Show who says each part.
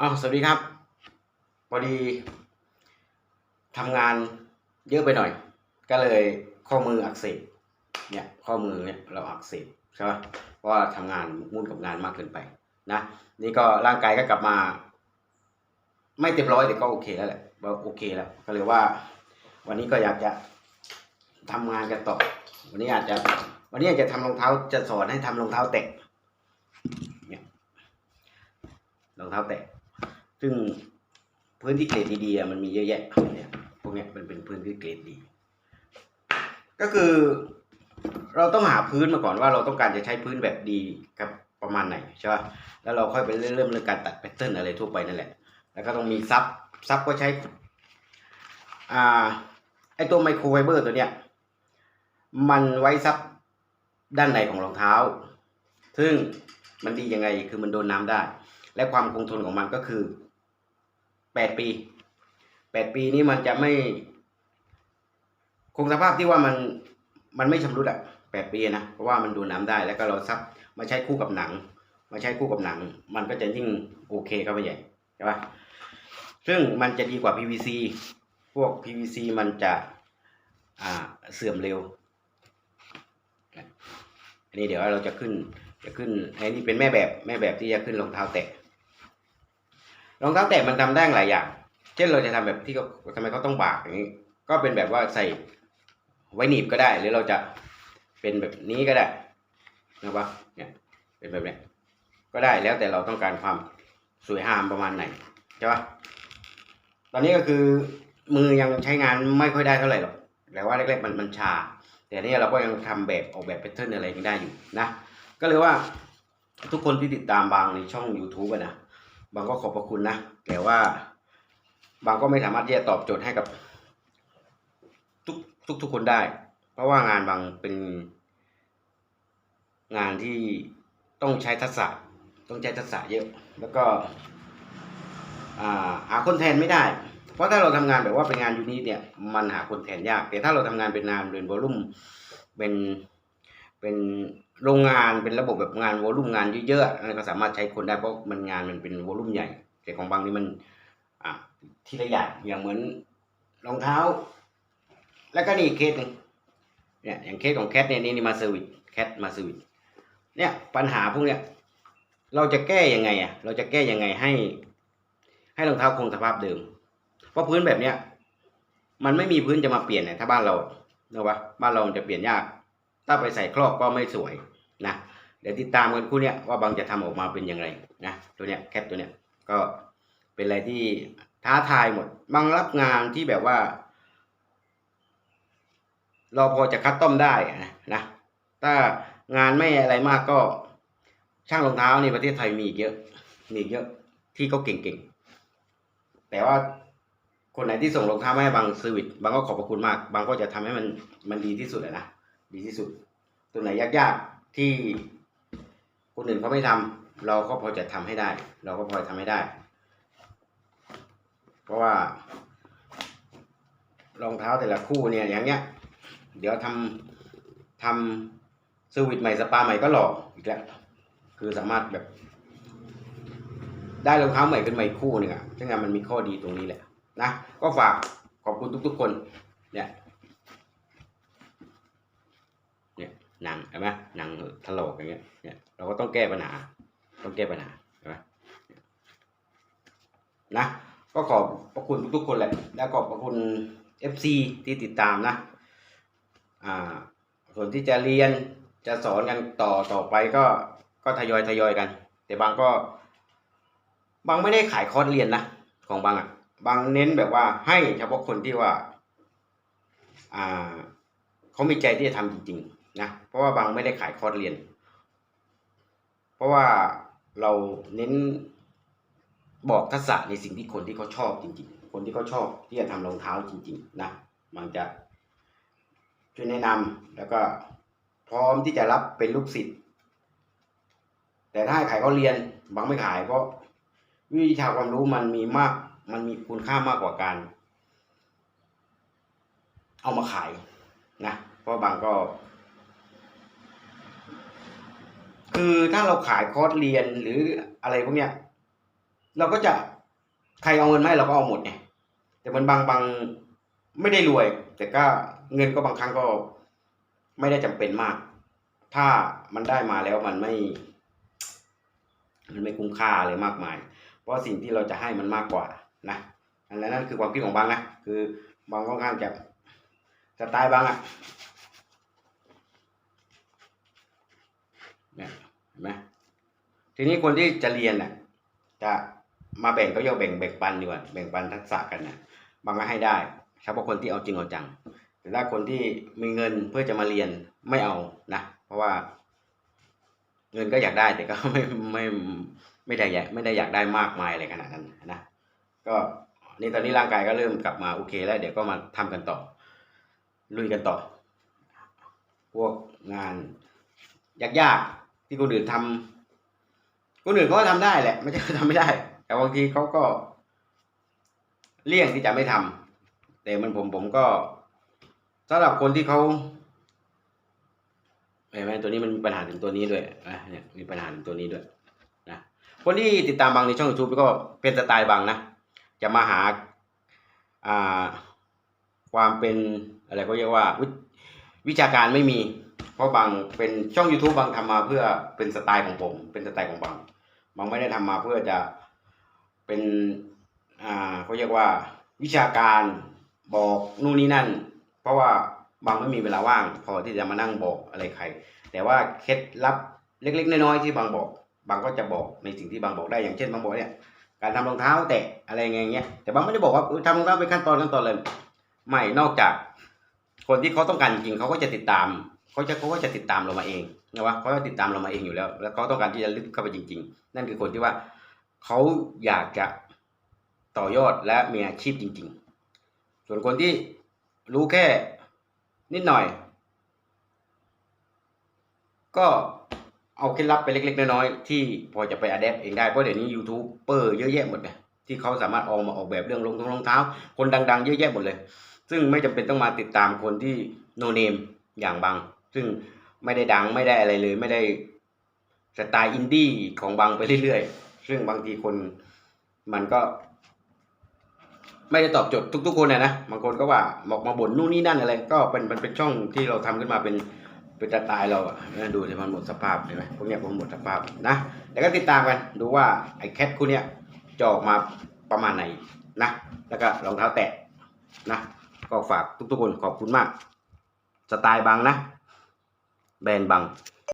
Speaker 1: อ๋อสวัสดีครับพอดีทำงานเยอะไปหน่อย ก็เลยข้อมืออักเสบเนี่ยข้อมือเนี่ยเราอักเสบใช่ปะเพราะว่าทำงานมุ่นกับงานมากเกินไปนะนี่ก็ร่างกายก็กลับมา ไม่เต็มร้อยแต่ก็โอเคแล้วแหละว่าโอเคแล้วก็เลยว่า วันนี้ก็อยากจะทำงานกันต่อ วันนี้อาจจะ วันนี้อาจจะทำรองเท้าจะสอนให้ทำรองเท้าแตะเนี่ยรองเท้าแตะ ซึ่งพื้นที่เกรดดีๆมันมีเยอะแยะเนี่ยพวกเนี้ยมันเป็นพื้นที่เกรดดี ก็คือเราต้องหาพื้นมาก่อนว่าเราต้องการจะใช้พื้นแบบดีกับประมาณไหนใช่ป่ะแล้วเราค่อยไปเริ่มเรื่องการตัดแพทเทิร์นอะไรทั่วไปนั่นแหละ แล้วก็ต้องมีซับซับก็ใช้อ่าไอตัวไมโครไฟเบอร์ตัวเนี้ยมันไว้ซับด้านในของรองเท้า ซึ่งมันดียังไงคือมันโดนน้ำได้ และความคงทนของมันก็คือแปดปีแปดปีนี้มันจะไม่ คงสภาพที่ว่ามันมันไม่ชำรุดอะแปดปีนะเพราะว่ามันดูน้ำได้แล้วก็เราซับมาใช้คู่กับหนัง มาใช้คู่กับหนัง มันก็จะยิ่งโอเคเข้าไปใหญ่ใช่ปะซึ่งมันจะดีกว่า PVC พวก PVC มันจะอ่าเสื่อมเร็วอันนี้เดี๋ยวเราจะขึ้นจะขึ้นอันนี้เป็นแม่แบบแม่แบบที่จะขึ้นรองเท้าแตะ รองเท้าแตะมันทำได้หลายอย่าง เช่นเราจะทำแบบที่เขาทำไมเขาต้องบากอย่างนี้ ก็เป็นแบบว่าใส่ไว้หนีบก็ได้ หรือเราจะเป็นแบบนี้ก็ได้นะครับเนี่ยเป็นแบบนี้ก็ได้แล้วแต่เราต้องการความสวยงามประมาณไหนใช่ปะตอนนี้ก็คือมือยังใช้งานไม่ค่อยได้เท่าไหร่หรอกแต่ว่าแรกๆมันมันชา แต่นี่เราก็ยังทำแบบออกแบบแพทเทิร์นอะไรยังได้อยู่นะ ก็เลยว่าทุกคนที่ติดตามบางในช่อง YouTube อะนะ บางก็ขอบพระคุณนะ แต่ว่า บางก็ไม่สามารถที่จะตอบโจทย์ให้กับ ทุกทุกทุกคนได้ เพราะว่างานบางเป็น งานที่ต้องใช้ทักษะ ต้องใช้ทักษะเยอะ แล้วก็หาคนแทนไม่ได้ เพราะถ้าเราทำงานแบบว่าเป็นงานยูนิตเนี่ย มันหาคนแทนยาก แต่ถ้าเราทำงานเป็นงานเป็นวอลุ่มเป็น เป็นโรงงานเป็นระบบแบบงานวอลุ่มงานเยอะๆอันนั้นก็สามารถใช้คนได้เพราะมันงานมันเป็นวอลุ่มใหญ่ แต่ของบางนี่มัน อ่าทีละอย่างอย่างเหมือนรองเท้า แล้วก็นี่เคสหนึ่งเนี่ยอย่างเคสของแคทเนี่ยนี่นี่มาเซอร์วิสแคทมาเซอร์วิสเนี่ยปัญหาพวกเนี้ยเราจะแก้ยังไงอะ เราจะแก้ยังไงให้ ให้รองเท้าคงสภาพเดิม เพราะพื้นแบบเนี้ยมันไม่มีพื้นจะมาเปลี่ยนเนี่ยถ้าบ้านเราเนอะวะบ้านเราจะเปลี่ยนยาก ถ้าไปใส่ครอบก็ไม่สวยนะเดี๋ยวติดตามกันคู่เนี้ยว่าบางจะทำออกมาเป็นยังไงนะตัวเนี้ยแคทตัวเนี้ยก็เป็นอะไรที่ท้าทายหมดบางรับงานที่แบบว่า เราพอจะคัดต้อมได้นะนะถ้างานไม่อะไรมากก็ช่างรองเท้าในประเทศไทยมีเยอะ มีเยอะที่เขาเก่งๆ แต่ว่าคนไหนที่ส่งรองเท้ามาให้บางซื้อวิตบางก็ขอบพระคุณมาก บางก็จะทำให้มันมันดีที่สุดอะนะ ดีที่สุด ตัวไหนยากๆที่คนอื่นเขาไม่ทำเราก็พอจะทำให้ได้ เราก็พอจะทำให้ได้ เพราะว่ารองเท้าแต่ละคู่เนี่ยอย่างเงี้ย เดี๋ยวทำทำเซอร์วิสใหม่สปาใหม่ก็หล่ออีกแล้วคือสามารถแบบ ได้รองเท้าใหม่ขึ้นมาอีกคู่หนึ่งอะซึ่งงานมันมีข้อดีตรงนี้แหละนะก็ฝากขอบคุณทุกๆคนเนี่ย เนี่ย หนังเห็นไหมหนังถลอกอย่างเงี้ยเนี่ยเราก็ต้องแก้ปัญหา ต้องแก้ปัญหาเห็นไหมนะก็ขอบพระคุณทุกๆคนแหละ แล้วขอบพระคุณ FC ที่ติดตามนะ อ่า ส่วนที่จะเรียนจะสอนกันต่อต่อไปก็ก็ทยอยทยอยกัน แต่บางก็ บางไม่ได้ขายคอร์สเรียนนะของบางอะ บางเน้นแบบว่าให้เฉพาะคนที่ว่า อ่าเขามีใจที่จะทำจริงๆ นะเพราะว่าบางไม่ได้ขายคอร์สเรียน เพราะว่าเราเน้นบอกทักษะในสิ่งที่คนที่เขาชอบจริง ๆ คนที่เขาชอบที่จะทำรองเท้าจริง ๆ นะมันจะช่วยแนะนำแล้วก็พร้อมที่จะรับเป็นลูกศิษย์แต่ถ้าขายเขาเรียนบางไม่ขายเพราะวิชาความรู้มันมีมาก มันมีคุณค่ามากกว่าการ เอามาขายนะเพราะบางก็ คือถ้าเราขายคอร์สเรียนหรืออะไรพวกเนี้ย เราก็จะใครเอาเงินมาให้เราก็เอาหมดไงแต่มันบางบางไม่ได้รวย แต่ก็เงินก็บางครั้งก็ไม่ได้จำเป็นมาก ถ้ามันได้มาแล้วมันไม่ มันไม่คุ้มค่าอะไรมากมาย เพราะสิ่งที่เราจะให้มันมากกว่านะอันนั้นนั่นคือความคิดของบางนะคือบางค่อนข้างจะสไตล์บางอะ เห็นไหมทีนี้คนที่จะเรียนน่ะ จะมาแบ่งก็เรียกว่าแบ่งแบ่งปันดีกว่าแบ่งปันทักษะกันนะบางก็ให้ได้เฉพาะคนที่เอาจริงเอาจัง แต่ถ้าคนที่มีเงินเพื่อจะมาเรียนไม่เอานะ เพราะว่า เงินก็อยากได้แต่ก็ไม่ไม่ไม่ได้อยากไม่ได้อยากได้มากมายอะไรขนาดนั้นนะ ก็นี่ตอนนี้ร่างกายก็เริ่มกลับมาโอเคแล้ว เดี๋ยวก็มาทำกันต่อ ลุยกันต่อ พวกงานยากๆ ที่คนอื่นทำคนอื่นเขาก็ทำได้แหละ ไม่ใช่เขาทำไม่ได้ แต่บางทีเขาก็ เลี่ยงที่จะไม่ทำแต่มันผมผมก็สำหรับคนที่เขาเห็นไหมตัวนี้มันมีปัญหาถึงตัวนี้ด้วยนะเนี่ยมีปัญหาถึงตัวนี้ด้วยนะคนที่ติดตามบางในช่อง YouTube ก็เป็นสไตล์บางนะจะมาหาอ่าความเป็นอะไรเขาเรียกว่าวิวิชาการไม่มี เพราะบางเป็นช่อง YouTube บางทำมาเพื่อเป็นสไตล์ของผม เป็นสไตล์ของบางบางไม่ได้ทำมาเพื่อจะเป็นอ่าเขาเรียกว่าวิชาการบอกนู่นนี่นั่น เพราะว่าบางไม่มีเวลาว่าง พอที่จะมานั่งบอกอะไรใคร แต่ว่าเคล็ดลับเล็กๆน้อยๆที่บางบอก บางก็จะบอกในสิ่งที่บางบอกได้อย่างเช่นบางบอกเนี่ยการทำรองเท้าแตะอะไรเงี้ยแต่บางไม่ได้บอกว่าเออทำรองเท้าเป็นขั้นตอนขั้นตอนเลยไม่นอกจาก คนที่เขาต้องการจริงเขาก็จะติดตาม เขาจะเขาก็จะติดตามเรามาเองนะวะเขาจะติดตามเรามาเองอยู่แล้ว แล้วเขาต้องการที่จะลึกเข้าไปจริง ๆ นั่นคือคนที่ว่าเขาอยากจะต่อยอดและมีอาชีพจริง ๆ ส่วนคนที่รู้แค่นิดหน่อย ก็เอาเคล็ดลับไปเล็ก ๆ น้อยๆที่พอจะไปอัดแอปเองได้เพราะเดี๋ยวนี้ยูทูบเบอร์เยอะแยะหมดเลยที่เขาสามารถออกมาออกแบบเรื่องรองเท้ารองเท้า คนดัง ๆ เยอะแยะหมดเลย ซึ่งไม่จำเป็นต้องมาติดตามคนที่โนเนมอย่างบาง ซึ่งไม่ได้ดังไม่ได้อะไรเลย ไม่ได้สไตล์อินดี้ของบางไปเรื่อยๆ ซึ่งบางทีคนมันก็ ไม่ได้ตอบโจทย์ทุก ๆ คนนะนะบางคนก็ว่าบอกมาบ่นนู่นนี่นั่นอะไรก็เป็นมันเป็นช่องที่เราทำขึ้นมาเป็นเป็นสไตล์เราอะดูที่มันหมดสภาพเห็นไหมพวกเนี้ยผมหมดสภาพนะแล้วก็ติดตามกันดูว่าไอ้แคทคู่เนี้ยจะออกมาประมาณไหนนะแล้วก็รองเท้าแตะนะก็ฝากทุกๆคนขอบคุณมาก สไตล์บางนะ bền bằng.